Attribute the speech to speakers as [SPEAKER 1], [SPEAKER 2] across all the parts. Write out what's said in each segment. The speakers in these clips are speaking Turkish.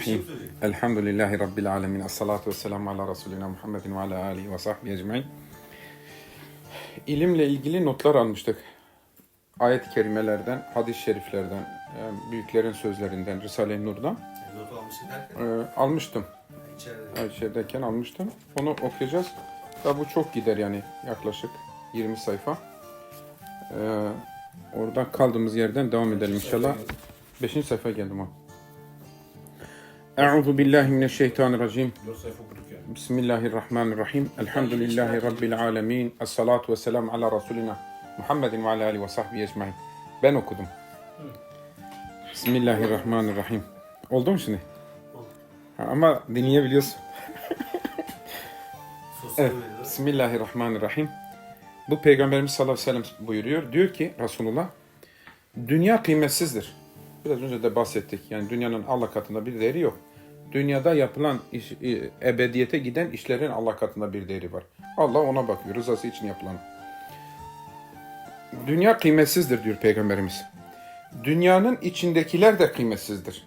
[SPEAKER 1] Bismillahirrahmanirrahim. Elhamdülillahi Rabbil alemin. Esselatu vesselamu ala Resulina Muhammedin ve ala alihi ve sahbihi ecmain. İlimle ilgili notlar almıştık. Ayet-i kerimelerden, hadis-i şeriflerden, e, büyüklerin sözlerinden, Risale-i Nur'dan
[SPEAKER 2] Not almışsın derken
[SPEAKER 1] e, almıştım.
[SPEAKER 2] içeride.
[SPEAKER 1] Ayşe'deyken almıştım. Onu okuyacağız. Da bu çok gider yani yaklaşık 20 sayfa. Ee, oradan kaldığımız yerden devam edelim inşallah. 5. sayfa geldim o. Euzu billahi mineşşeytanirracim.
[SPEAKER 2] 4 sayfa okuduk yani.
[SPEAKER 1] Bismillahirrahmanirrahim. Elhamdülillahi rabbil alamin. Essalatu vesselam ala Resulina Muhammedin ve ala alihi ve sahbihi ecmaîn. Ben okudum. Bismillahirrahmanirrahim. Oldu mu şimdi? Ha, ama dinleyebiliyorsun. Evet. Bismillahirrahmanirrahim. Bu Peygamberimiz sallallahu aleyhi ve sellem buyuruyor. Diyor ki Resulullah, dünya kıymetsizdir. Biraz önce de bahsettik. Yani dünyanın Allah katında bir değeri yok. Dünyada yapılan iş, e, ebediyete giden işlerin Allah katında bir değeri var. Allah ona bakıyor. Rızası için yapılan. Dünya kıymetsizdir diyor Peygamberimiz. Dünyanın içindekiler de kıymetsizdir.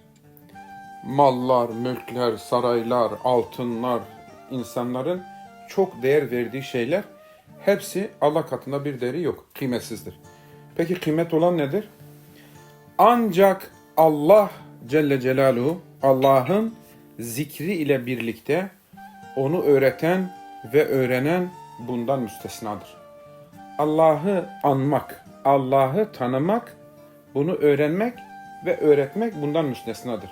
[SPEAKER 1] Mallar, mülkler, saraylar, altınlar, insanların çok değer verdiği şeyler hepsi Allah katında bir değeri yok. Kıymetsizdir. Peki kıymet olan nedir? Ancak Allah Celle Celaluhu Allah'ın zikri ile birlikte onu öğreten ve öğrenen bundan müstesnadır. Allah'ı anmak, Allah'ı tanımak, bunu öğrenmek ve öğretmek bundan müstesnadır.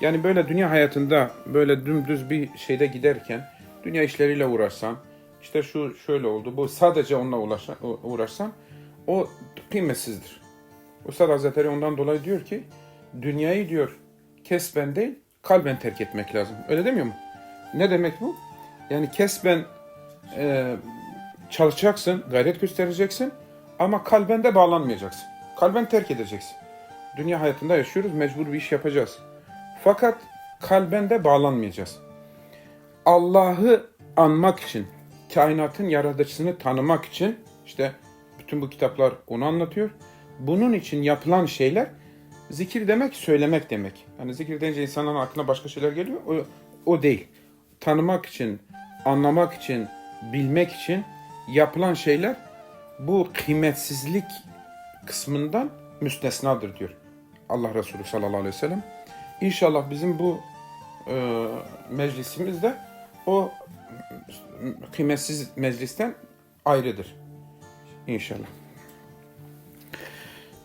[SPEAKER 1] Yani böyle dünya hayatında böyle dümdüz bir şeyde giderken dünya işleriyle uğraşsan, işte şu şöyle oldu, bu sadece onunla uğraşsan, uğraşsan o kıymetsizdir. Ustad Hazretleri ondan dolayı diyor ki dünyayı diyor kesben değil kalben terk etmek lazım. Öyle demiyor mu? Ne demek bu? Yani kesben e, çalışacaksın, gayret göstereceksin ama kalben de bağlanmayacaksın. Kalben terk edeceksin. Dünya hayatında yaşıyoruz, mecbur bir iş yapacağız. Fakat kalben de bağlanmayacağız. Allah'ı anmak için, kainatın yaratıcısını tanımak için işte bütün bu kitaplar onu anlatıyor. Bunun için yapılan şeyler zikir demek, söylemek demek. Yani zikir deyince insanların aklına başka şeyler geliyor. O, o değil. Tanımak için, anlamak için, bilmek için yapılan şeyler bu kıymetsizlik kısmından müstesnadır diyor Allah Resulü sallallahu aleyhi ve sellem. İnşallah bizim bu e, meclisimizde o kıymetsiz meclisten ayrıdır. İnşallah.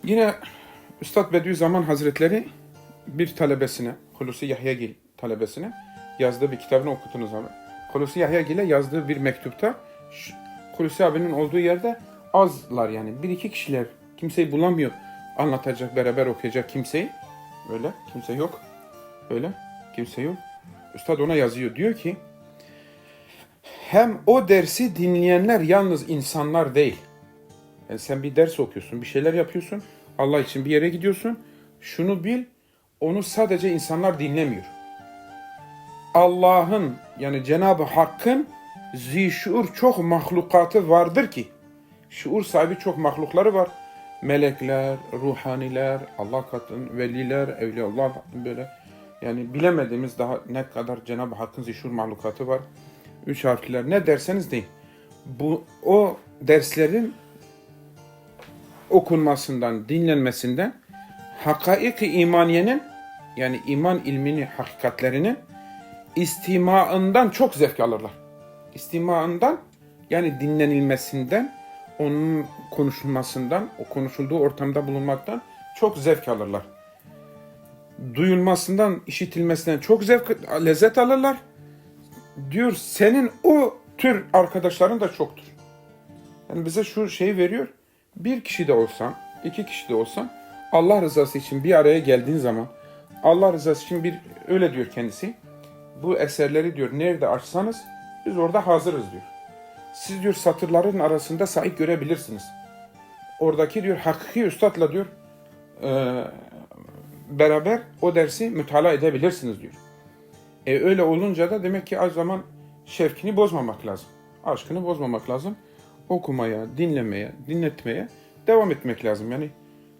[SPEAKER 1] Yine Üstad Bediüzzaman Hazretleri bir talebesine, Hulusi Yahyagil talebesine yazdığı bir kitabını okutunuz abi. Hulusi Yahyagil'e yazdığı bir mektupta Hulusi abinin olduğu yerde azlar yani. Bir iki kişiler kimseyi bulamıyor anlatacak, beraber okuyacak kimseyi. Öyle kimse yok. Öyle kimse yok. Üstad ona yazıyor. Diyor ki hem o dersi dinleyenler yalnız insanlar değil. Yani sen bir ders okuyorsun, bir şeyler yapıyorsun. Allah için bir yere gidiyorsun. Şunu bil, onu sadece insanlar dinlemiyor. Allah'ın yani Cenab-ı Hakk'ın zişur çok mahlukatı vardır ki. Şuur sahibi çok mahlukları var. Melekler, ruhaniler, Allah katın, veliler, evliyaullah böyle. Yani bilemediğimiz daha ne kadar Cenab-ı Hakk'ın zişur mahlukatı var. Üç harfliler ne derseniz deyin. Bu o derslerin okunmasından, dinlenmesinden hakaik-i imaniyenin yani iman ilmini, hakikatlerinin istimaından çok zevk alırlar. İstimaından yani dinlenilmesinden, onun konuşulmasından, o konuşulduğu ortamda bulunmaktan çok zevk alırlar. Duyulmasından, işitilmesinden çok zevk, lezzet alırlar. Diyor senin o tür arkadaşların da çoktur. Yani bize şu şeyi veriyor. Bir kişi de olsan, iki kişi de olsan Allah rızası için bir araya geldiğin zaman Allah rızası için bir öyle diyor kendisi. Bu eserleri diyor nerede açsanız biz orada hazırız diyor. Siz diyor satırların arasında sahip görebilirsiniz. Oradaki diyor hakiki üstadla diyor e, beraber o dersi mütalaa edebilirsiniz diyor. E öyle olunca da demek ki az zaman şevkini bozmamak lazım. Aşkını bozmamak lazım. Okumaya, dinlemeye, dinletmeye devam etmek lazım. Yani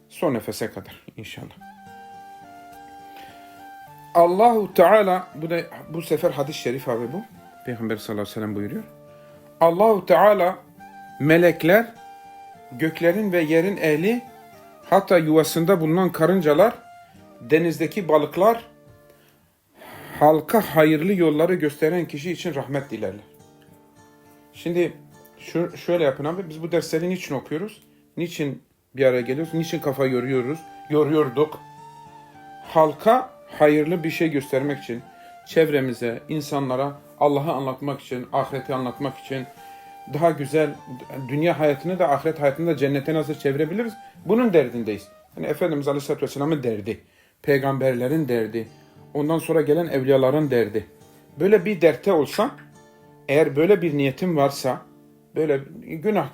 [SPEAKER 1] son nefese kadar inşallah. Allahu Teala bu da bu sefer hadis-i şerif abi bu. Peygamber sallallahu aleyhi ve sellem buyuruyor. Allahu Teala melekler, göklerin ve yerin ehli, hatta yuvasında bulunan karıncalar, denizdeki balıklar, halka hayırlı yolları gösteren kişi için rahmet dilerler. Şimdi şu, şöyle yapın abi, biz bu dersleri niçin okuyoruz? Niçin bir araya geliyoruz? Niçin kafa yoruyoruz? Yoruyorduk. Halka hayırlı bir şey göstermek için, çevremize, insanlara Allah'ı anlatmak için, ahireti anlatmak için, daha güzel dünya hayatını da ahiret hayatını da cennete nasıl çevirebiliriz? Bunun derdindeyiz. Yani Efendimiz Aleyhisselatü Vesselam'ın derdi, peygamberlerin derdi, ondan sonra gelen evliyaların derdi. Böyle bir dertte olsam, eğer böyle bir niyetim varsa, böyle günah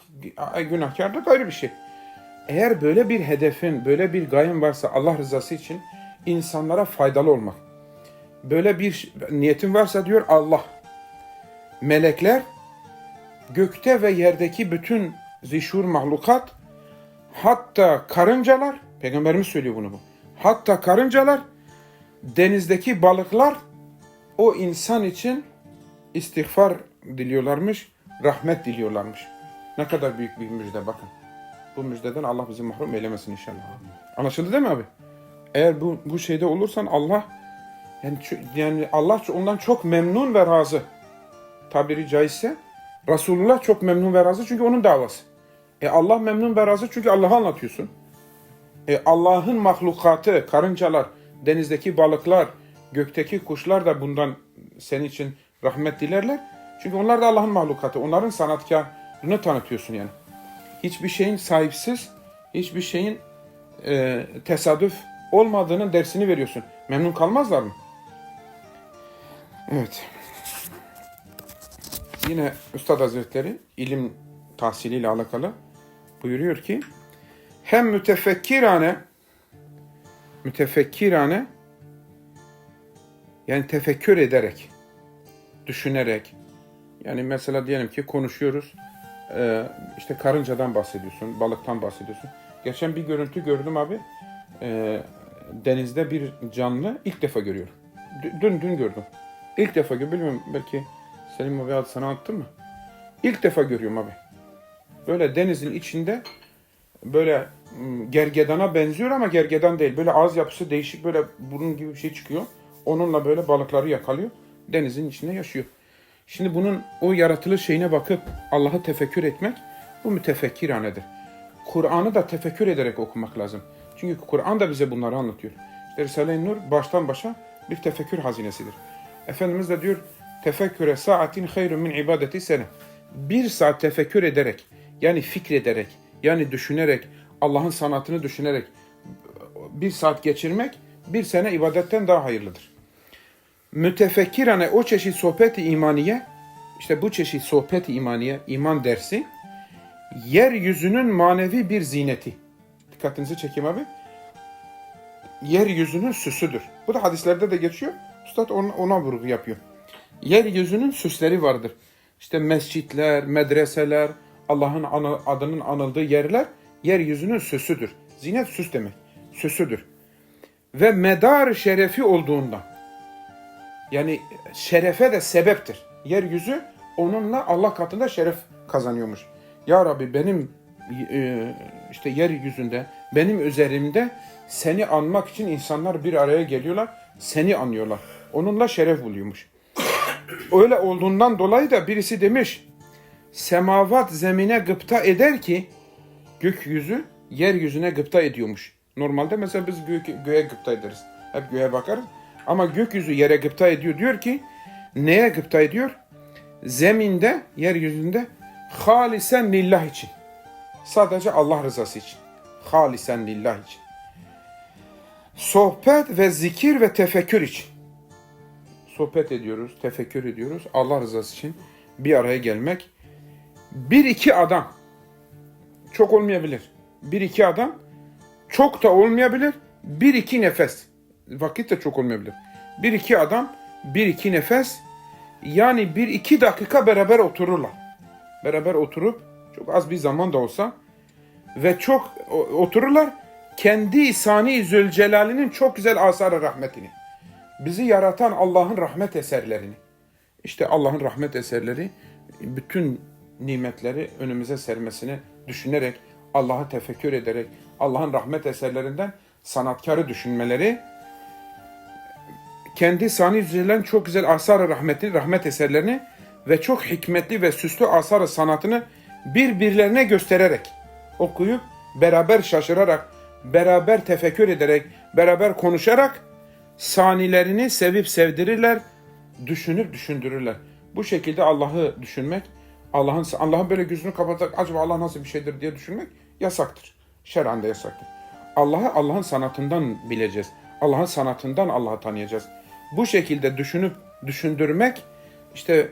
[SPEAKER 1] günahkarlık ayrı bir şey. Eğer böyle bir hedefin, böyle bir gayen varsa Allah rızası için insanlara faydalı olmak. Böyle bir niyetin varsa diyor Allah. Melekler gökte ve yerdeki bütün zişur mahlukat hatta karıncalar peygamberimiz söylüyor bunu bu. Hatta karıncalar denizdeki balıklar o insan için istiğfar diliyorlarmış, rahmet diliyorlarmış. Ne kadar büyük bir müjde bakın. Bu müjdeden Allah bizi mahrum eylemesin inşallah. Anlaşıldı değil mi abi? Eğer bu bu şeyde olursan Allah yani yani Allah ondan çok memnun ve razı. Tabiri caizse Resulullah çok memnun ve razı çünkü onun davası. E Allah memnun ve razı çünkü Allah'ı anlatıyorsun. E Allah'ın mahlukatı, karıncalar, denizdeki balıklar, gökteki kuşlar da bundan senin için rahmet dilerler. Çünkü onlar da Allah'ın mahlukatı. Onların sanatkarını tanıtıyorsun yani. Hiçbir şeyin sahipsiz, hiçbir şeyin e, tesadüf olmadığının dersini veriyorsun. Memnun kalmazlar mı? Evet. Yine Üstad Hazretleri ilim tahsiliyle alakalı buyuruyor ki hem mütefekkirane mütefekkirane yani tefekkür ederek düşünerek yani mesela diyelim ki konuşuyoruz e, işte karıncadan bahsediyorsun balıktan bahsediyorsun geçen bir görüntü gördüm abi e, denizde bir canlı ilk defa görüyorum dün dün gördüm ilk defa görüyorum bilmiyorum belki Selim abi sana anlattım mı İlk defa görüyorum abi böyle denizin içinde böyle gergedana benziyor ama gergedan değil. Böyle ağız yapısı değişik böyle burun gibi bir şey çıkıyor. Onunla böyle balıkları yakalıyor. Denizin içinde yaşıyor. Şimdi bunun o yaratılış şeyine bakıp Allah'ı tefekkür etmek bu mütefekkiranedir. Kur'an'ı da tefekkür ederek okumak lazım. Çünkü Kur'an da bize bunları anlatıyor. İşte Risale-i Nur baştan başa bir tefekkür hazinesidir. Efendimiz de diyor tefekküre saatin hayrun min ibadeti sene. Bir saat tefekkür ederek yani fikrederek yani düşünerek Allah'ın sanatını düşünerek bir saat geçirmek bir sene ibadetten daha hayırlıdır. Mütefekkirane o çeşit sohbeti imaniye işte bu çeşit sohbeti imaniye iman dersi yeryüzünün manevi bir zineti. Dikkatinizi çekeyim abi. Yeryüzünün süsüdür. Bu da hadislerde de geçiyor. Üstad ona, ona vurgu yapıyor. Yeryüzünün süsleri vardır. İşte mescitler, medreseler, Allah'ın adının anıldığı yerler yeryüzünün süsüdür. Zinet süs demek. Süsüdür. Ve medar şerefi olduğundan yani şerefe de sebeptir. Yeryüzü onunla Allah katında şeref kazanıyormuş. Ya Rabbi benim e, işte yeryüzünde, benim üzerimde seni anmak için insanlar bir araya geliyorlar, seni anıyorlar. Onunla şeref buluyormuş. Öyle olduğundan dolayı da birisi demiş, semavat zemine gıpta eder ki gökyüzü yeryüzüne gıpta ediyormuş. Normalde mesela biz gö- göğe gıpta ederiz. Hep göğe bakarız. Ama gökyüzü yere gıpta ediyor. Diyor ki neye gıpta ediyor? Zeminde, yeryüzünde halisen lillah için. Sadece Allah rızası için. Halisen lillah için. Sohbet ve zikir ve tefekkür için. Sohbet ediyoruz, tefekkür ediyoruz. Allah rızası için bir araya gelmek. Bir iki adam çok olmayabilir. Bir iki adam çok da olmayabilir. Bir iki nefes. Vakit de çok olmayabilir. Bir iki adam bir iki nefes yani bir iki dakika beraber otururlar. Beraber oturup çok az bir zaman da olsa ve çok otururlar kendi Sani Zülcelal'inin çok güzel asar rahmetini. bizi yaratan Allah'ın rahmet eserlerini. İşte Allah'ın rahmet eserleri bütün nimetleri önümüze sermesini düşünerek, Allah'ı tefekkür ederek, Allah'ın rahmet eserlerinden sanatkarı düşünmeleri, kendi sani üzerinden çok güzel asar-ı rahmeti, rahmet eserlerini ve çok hikmetli ve süslü asar-ı sanatını birbirlerine göstererek okuyup beraber şaşırarak, beraber tefekkür ederek, beraber konuşarak sanilerini sevip sevdirirler, düşünüp düşündürürler. Bu şekilde Allah'ı düşünmek, Allah'ın Allah'ın böyle gözünü kapatarak acaba Allah nasıl bir şeydir diye düşünmek yasaktır. Şer'an da yasaktır. Allah'ı Allah'ın sanatından bileceğiz. Allah'ın sanatından Allah'ı tanıyacağız. Bu şekilde düşünüp düşündürmek işte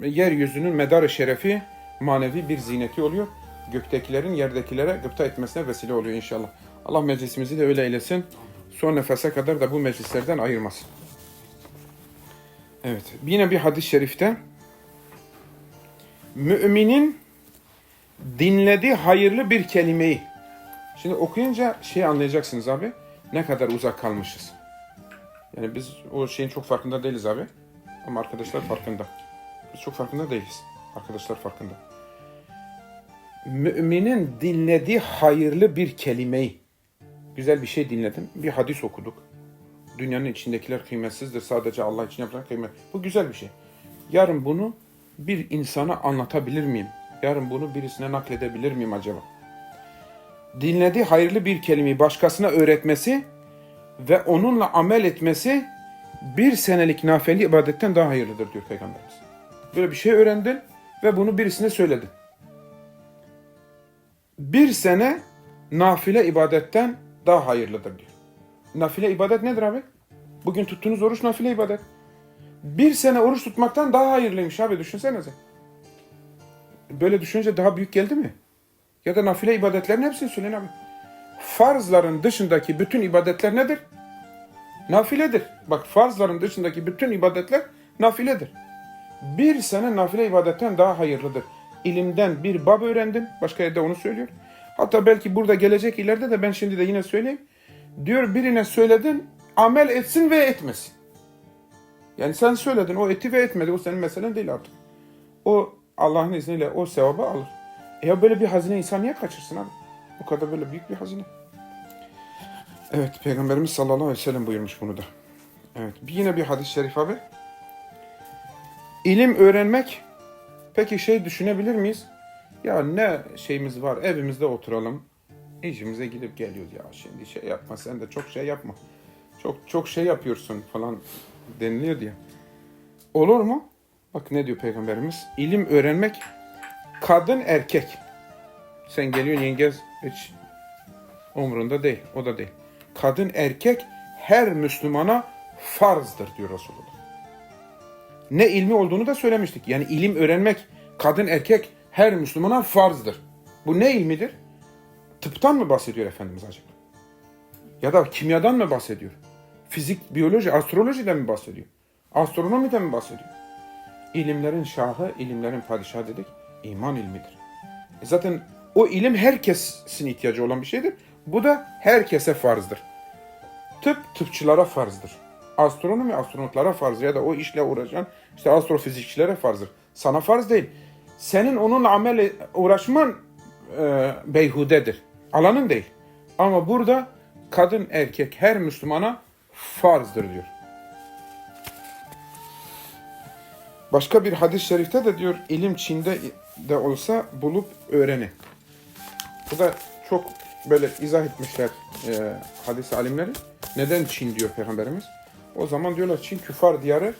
[SPEAKER 1] yeryüzünün medarı şerefi manevi bir zineti oluyor. Göktekilerin yerdekilere gıpta etmesine vesile oluyor inşallah. Allah meclisimizi de öyle eylesin. Son nefese kadar da bu meclislerden ayırmasın. Evet. Yine bir hadis-i şerifte müminin dinlediği hayırlı bir kelimeyi Şimdi okuyunca şey anlayacaksınız abi. Ne kadar uzak kalmışız. Yani biz o şeyin çok farkında değiliz abi. Ama arkadaşlar farkında. Biz çok farkında değiliz. Arkadaşlar farkında. Müminin dinlediği hayırlı bir kelimeyi. Güzel bir şey dinledim. Bir hadis okuduk. Dünyanın içindekiler kıymetsizdir. Sadece Allah için yapılan kıymet. Bu güzel bir şey. Yarın bunu bir insana anlatabilir miyim? Yarın bunu birisine nakledebilir miyim acaba? dinlediği hayırlı bir kelimeyi başkasına öğretmesi ve onunla amel etmesi bir senelik nafile ibadetten daha hayırlıdır diyor Peygamberimiz. Böyle bir şey öğrendin ve bunu birisine söyledin. Bir sene nafile ibadetten daha hayırlıdır diyor. Nafile ibadet nedir abi? Bugün tuttuğunuz oruç nafile ibadet. Bir sene oruç tutmaktan daha hayırlıymış abi düşünsenize. Böyle düşününce daha büyük geldi mi? Ya da nafile ibadetlerin hepsini söyleyin abi. Farzların dışındaki bütün ibadetler nedir? Nafiledir. Bak farzların dışındaki bütün ibadetler nafiledir. Bir sene nafile ibadetten daha hayırlıdır. İlimden bir bab öğrendim. Başka yerde onu söylüyor. Hatta belki burada gelecek ileride de ben şimdi de yine söyleyeyim. Diyor birine söyledin amel etsin ve etmesin. Yani sen söyledin o eti ve etmedi. O senin meselen değil artık. O Allah'ın izniyle o sevabı alır. Ya böyle bir hazine insan niye kaçırsın abi? Bu kadar böyle büyük bir hazine. Evet Peygamberimiz sallallahu aleyhi ve sellem buyurmuş bunu da. Evet bir yine bir hadis-i şerif abi. İlim öğrenmek peki şey düşünebilir miyiz? Ya ne şeyimiz var evimizde oturalım. İşimize gidip geliyoruz ya şimdi şey yapma sen de çok şey yapma. Çok çok şey yapıyorsun falan deniliyor diye. Olur mu? Bak ne diyor Peygamberimiz? İlim öğrenmek kadın erkek. Sen geliyorsun yengez hiç umrunda değil. O da değil. Kadın erkek her Müslümana farzdır diyor Resulullah. Ne ilmi olduğunu da söylemiştik. Yani ilim öğrenmek kadın erkek her Müslümana farzdır. Bu ne ilmidir? Tıptan mı bahsediyor Efendimiz acaba? Ya da kimyadan mı bahsediyor? Fizik, biyoloji, astrolojiden mi bahsediyor? Astronomiden mi bahsediyor? İlimlerin şahı, ilimlerin padişahı dedik. İman ilmidir. E zaten o ilim herkesin ihtiyacı olan bir şeydir. Bu da herkese farzdır. Tıp tıpçılara farzdır. Astronomi astronotlara farzdır ya da o işle uğraşan işte astrofizikçilere farzdır. Sana farz değil. Senin onun amel uğraşman e, beyhudedir. Alanın değil. Ama burada kadın erkek her Müslümana farzdır diyor. Başka bir hadis-i şerifte de diyor ilim Çin'de de olsa bulup öğrenin. Bu da çok böyle izah etmişler e, hadis alimleri. Neden Çin diyor Peygamberimiz? O zaman diyorlar Çin küfar diyarı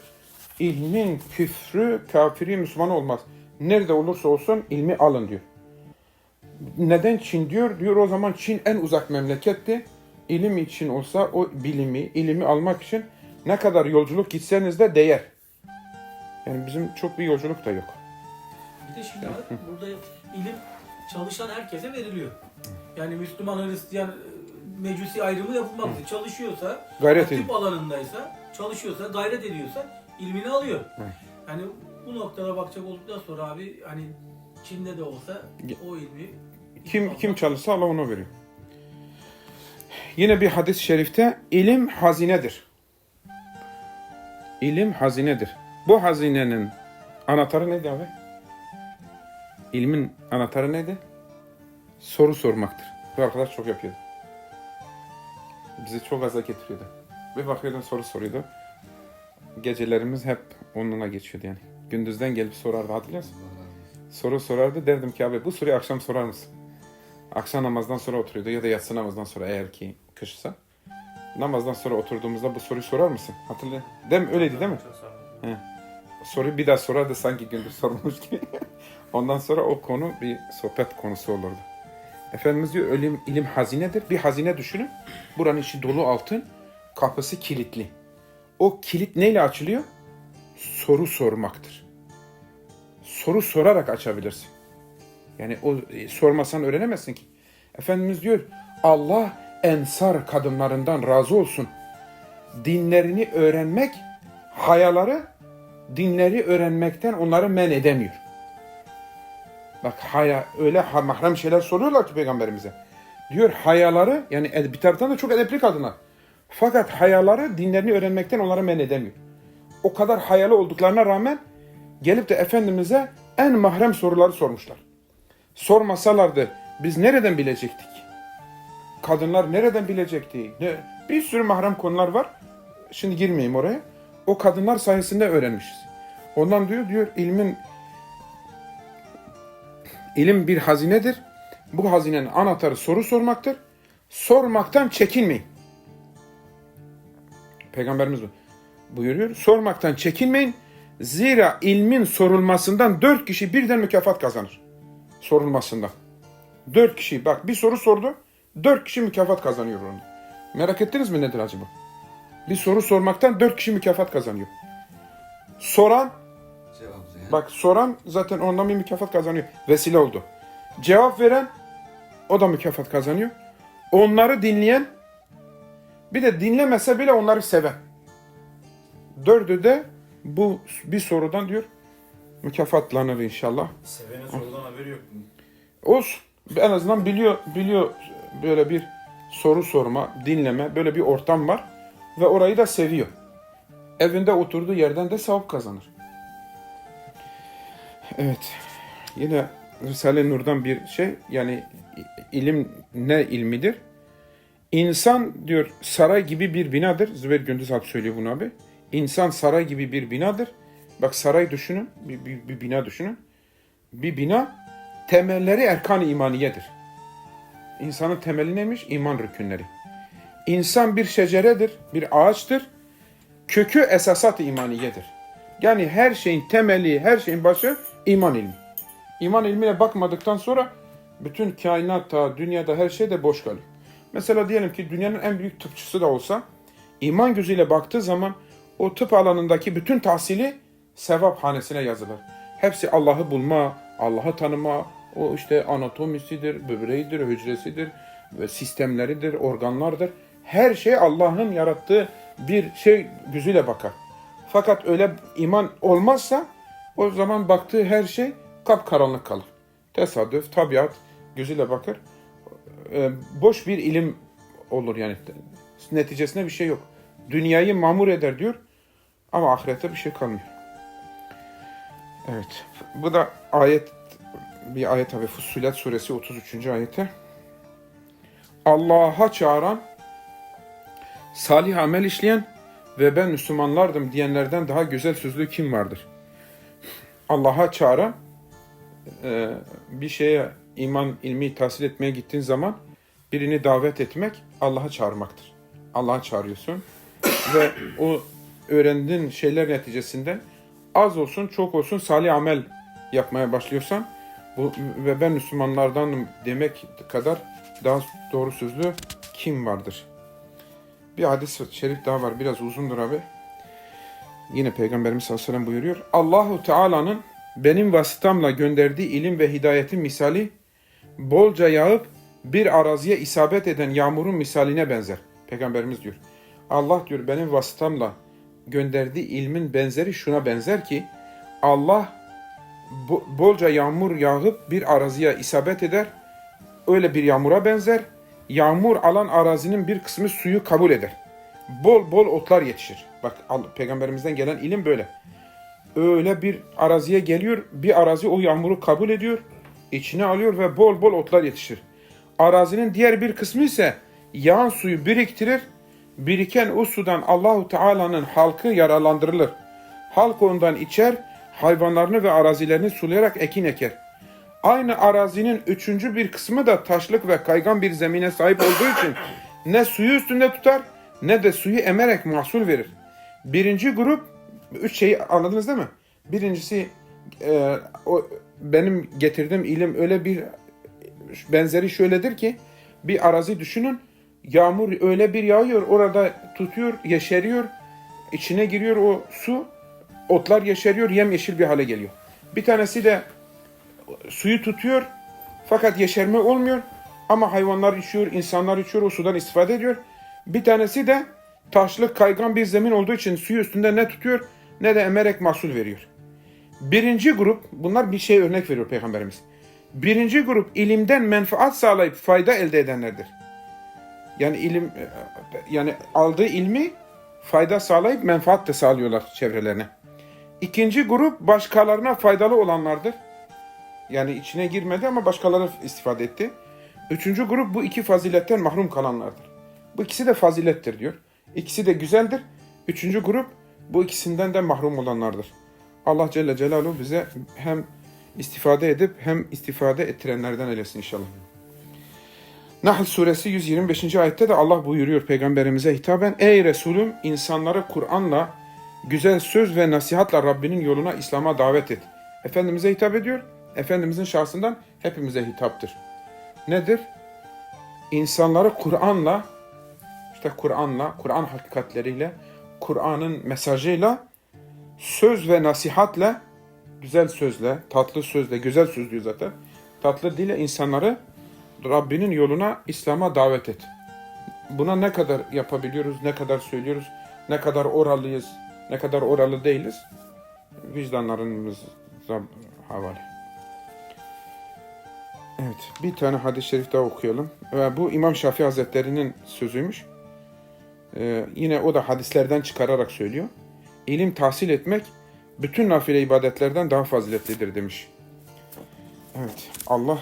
[SPEAKER 1] ilmin küfrü kafiri Müslüman olmaz. Nerede olursa olsun ilmi alın diyor. Neden Çin diyor? Diyor o zaman Çin en uzak memleketti. İlim için olsa o bilimi, ilimi almak için ne kadar yolculuk gitseniz de değer. Yani bizim çok bir yolculuk da yok.
[SPEAKER 3] Bir de şimdi burada ilim çalışan herkese veriliyor. Yani Müslüman, Hristiyan, Mecusi ayrımı yapılmaz. Çalışıyorsa,
[SPEAKER 1] Gayret
[SPEAKER 3] tıp alanındaysa, çalışıyorsa, gayret ediyorsa ilmini alıyor.
[SPEAKER 1] Evet.
[SPEAKER 3] Yani bu noktada bakacak olduktan sonra abi hani Çin'de de olsa o ilmi
[SPEAKER 1] Kim kim çalışsa Allah ona veriyor. Yine bir hadis-i şerifte ilim hazinedir. İlim hazinedir. Bu hazinenin anahtarı neydi abi? İlmin anahtarı neydi? Soru sormaktır. Bu arkadaş çok yapıyordu. Bizi çok aza getiriyordu. Bir bakıyordun soru soruyordu. Gecelerimiz hep onunla geçiyordu yani. Gündüzden gelip sorardı hatırlıyor musun? Soru sorardı derdim ki abi bu soruyu akşam sorar mısın? Akşam namazdan sonra oturuyordu ya da yatsı namazdan sonra eğer ki kışsa. Namazdan sonra oturduğumuzda bu soruyu sorar mısın? Hatırlıyor. Değil mi? Öyleydi değil mi?
[SPEAKER 2] Olun.
[SPEAKER 1] Soruyu bir daha sorardı sanki gündüz sormuş gibi. Ondan sonra o konu bir sohbet konusu olurdu. Efendimiz diyor ilim, ilim hazinedir. Bir hazine düşünün. Buranın içi dolu altın. Kapısı kilitli. O kilit neyle açılıyor? Soru sormaktır. Soru sorarak açabilirsin. Yani o e, sormasan öğrenemezsin ki. Efendimiz diyor Allah ensar kadınlarından razı olsun. Dinlerini öğrenmek hayaları dinleri öğrenmekten onları men edemiyor. Bak haya öyle ha, mahrem şeyler soruyorlar ki peygamberimize. Diyor hayaları yani bir taraftan da çok edepli kadınlar. Fakat hayaları dinlerini öğrenmekten onları men edemiyor. O kadar hayalı olduklarına rağmen gelip de Efendimiz'e en mahrem soruları sormuşlar. Sormasalardı biz nereden bilecektik? Kadınlar nereden bilecekti? Bir sürü mahrem konular var. Şimdi girmeyeyim oraya. O kadınlar sayesinde öğrenmişiz. Ondan diyor diyor ilmin ilim bir hazinedir. Bu hazinenin anahtarı soru sormaktır. Sormaktan çekinmeyin. Peygamberimiz bu- buyuruyor. Sormaktan çekinmeyin. Zira ilmin sorulmasından dört kişi birden mükafat kazanır. Sorulmasından. Dört kişi. Bak bir soru sordu. Dört kişi mükafat kazanıyor onu. Merak ettiniz mi nedir acaba? Bir soru sormaktan dört kişi mükafat kazanıyor. Soran. Bak soran zaten ondan bir mükafat kazanıyor. Vesile oldu. Cevap veren, o da mükafat kazanıyor. Onları dinleyen, bir de dinlemese bile onları seven. Dördü de bu bir sorudan diyor mükafatlanır inşallah.
[SPEAKER 2] Sevenin sorudan haberi yok.
[SPEAKER 1] Olsun. En azından biliyor biliyor böyle bir soru sorma, dinleme, böyle bir ortam var ve orayı da seviyor. Evinde oturduğu yerden de sevap kazanır. Evet. Yine Risale-i Nur'dan bir şey yani ilim ne ilmidir? İnsan diyor saray gibi bir binadır. Zübeyir Gündüz Alp söylüyor bunu abi. İnsan saray gibi bir binadır. Bak saray düşünün, bir, bir, bir bina düşünün. Bir bina temelleri erkan-ı imaniyedir. İnsanın temeli neymiş? İman rükünleri. İnsan bir şeceredir, bir ağaçtır. Kökü esasat-ı imaniyedir. Yani her şeyin temeli, her şeyin başı iman ilmi. İman ilmine bakmadıktan sonra bütün kainatta, dünyada her şey de boş kalıyor. Mesela diyelim ki dünyanın en büyük tıpçısı da olsa iman gözüyle baktığı zaman o tıp alanındaki bütün tahsili sevap hanesine yazılır. Hepsi Allah'ı bulma, Allah'ı tanıma, o işte anatomisidir, böbreğidir, hücresidir, ve sistemleridir, organlardır. Her şey Allah'ın yarattığı bir şey gözüyle bakar. Fakat öyle iman olmazsa o zaman baktığı her şey kapkaranlık kalır. Tesadüf, tabiat gözüyle bakar. Ee, boş bir ilim olur yani. Neticesinde bir şey yok. Dünyayı mamur eder diyor ama ahirette bir şey kalmıyor. Evet. Bu da ayet bir ayet tabi Fussilet suresi 33. ayete. Allah'a çağıran, salih amel işleyen ve ben Müslümanlardım diyenlerden daha güzel sözlü kim vardır? Allah'a çağıran e, bir şeye iman ilmi tahsil etmeye gittiğin zaman birini davet etmek Allah'a çağırmaktır. Allah'a çağırıyorsun ve o öğrendiğin şeyler neticesinde az olsun çok olsun salih amel yapmaya başlıyorsan bu ve ben Müslümanlardanım demek kadar daha doğru sözlü kim vardır? Bir hadis-i şerif daha var. Biraz uzundur abi. Yine Peygamberimiz sallallahu aleyhi ve sellem buyuruyor. Allahu Teala'nın benim vasıtamla gönderdiği ilim ve hidayetin misali bolca yağıp bir araziye isabet eden yağmurun misaline benzer. Peygamberimiz diyor. Allah diyor benim vasıtamla gönderdiği ilmin benzeri şuna benzer ki Allah bo- bolca yağmur yağıp bir araziye isabet eder. Öyle bir yağmura benzer. Yağmur alan arazinin bir kısmı suyu kabul eder. Bol bol otlar yetişir. Bak peygamberimizden gelen ilim böyle. Öyle bir araziye geliyor, bir arazi o yağmuru kabul ediyor, içine alıyor ve bol bol otlar yetişir. Arazinin diğer bir kısmı ise yağan suyu biriktirir, biriken o sudan Allahu Teala'nın halkı yararlandırılır. Halk ondan içer, hayvanlarını ve arazilerini sulayarak ekin eker. Aynı arazinin üçüncü bir kısmı da taşlık ve kaygan bir zemine sahip olduğu için ne suyu üstünde tutar ne de suyu emerek mahsul verir. Birinci grup, üç şeyi anladınız değil mi? Birincisi e, o benim getirdiğim ilim öyle bir benzeri şöyledir ki bir arazi düşünün yağmur öyle bir yağıyor orada tutuyor yeşeriyor içine giriyor o su otlar yeşeriyor yemyeşil bir hale geliyor. Bir tanesi de suyu tutuyor fakat yeşerme olmuyor ama hayvanlar içiyor, insanlar içiyor, o sudan istifade ediyor. Bir tanesi de taşlık kaygan bir zemin olduğu için suyu üstünde ne tutuyor ne de emerek mahsul veriyor. Birinci grup, bunlar bir şey örnek veriyor Peygamberimiz. Birinci grup ilimden menfaat sağlayıp fayda elde edenlerdir. Yani ilim, yani aldığı ilmi fayda sağlayıp menfaat da sağlıyorlar çevrelerine. İkinci grup başkalarına faydalı olanlardır. Yani içine girmedi ama başkaları istifade etti. Üçüncü grup bu iki faziletten mahrum kalanlardır. Bu ikisi de fazilettir diyor. İkisi de güzeldir. Üçüncü grup bu ikisinden de mahrum olanlardır. Allah Celle Celaluhu bize hem istifade edip hem istifade ettirenlerden eylesin inşallah. Nahl suresi 125. ayette de Allah buyuruyor peygamberimize hitaben Ey Resulüm insanları Kur'an'la güzel söz ve nasihatla Rabbinin yoluna İslam'a davet et. Efendimiz'e hitap ediyor. Efendimiz'in şahsından hepimize hitaptır. Nedir? İnsanları Kur'an'la işte Kur'an'la, Kur'an hakikatleriyle, Kur'an'ın mesajıyla söz ve nasihatle, güzel sözle, tatlı sözle, güzel söz diyor zaten. Tatlı dille insanları Rabbinin yoluna, İslam'a davet et. Buna ne kadar yapabiliyoruz, ne kadar söylüyoruz, ne kadar oralıyız, ne kadar oralı değiliz, vicdanlarımıza havale. Evet, bir tane hadis-i şerif daha okuyalım. Ve bu İmam Şafii Hazretleri'nin sözüymüş. Ee, yine o da hadislerden çıkararak söylüyor. İlim tahsil etmek bütün nafile ibadetlerden daha faziletlidir demiş. Evet, Allah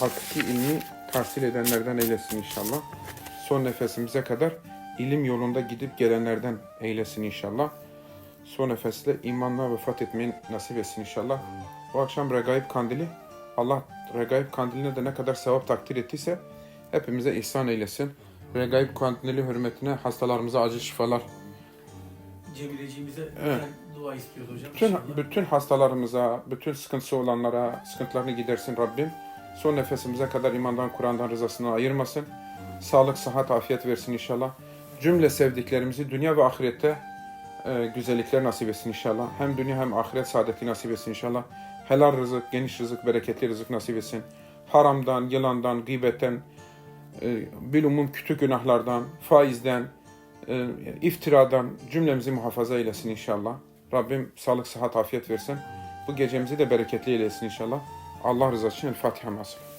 [SPEAKER 1] hakiki ilmi tahsil edenlerden eylesin inşallah. Son nefesimize kadar ilim yolunda gidip gelenlerden eylesin inşallah. Son nefesle imanla vefat etmeyi nasip etsin inşallah. Bu akşam Regaib Kandili Allah Regaib Kandili'ne de ne kadar sevap takdir ettiyse hepimize ihsan eylesin. Regaib Kandili hürmetine hastalarımıza acil şifalar,
[SPEAKER 3] Cemileciğimize
[SPEAKER 1] Evet.
[SPEAKER 3] dua istiyoruz hocam.
[SPEAKER 1] bütün,
[SPEAKER 3] inşallah.
[SPEAKER 1] bütün hastalarımıza, bütün sıkıntısı olanlara sıkıntılarını gidersin Rabbim. Son nefesimize kadar imandan, Kur'an'dan rızasını ayırmasın. Sağlık, sıhhat, afiyet versin inşallah. Cümle sevdiklerimizi dünya ve ahirette e, güzellikler nasip etsin inşallah. Hem dünya hem ahiret saadeti nasip etsin inşallah. Helal rızık, geniş rızık, bereketli rızık nasip etsin. Haramdan, yılandan, gıybetten, bilumum kötü günahlardan, faizden, e, iftiradan cümlemizi muhafaza eylesin inşallah. Rabbim sağlık, sıhhat, afiyet versin. Bu gecemizi de bereketli eylesin inşallah. Allah rızası için El Fatiha nasıl.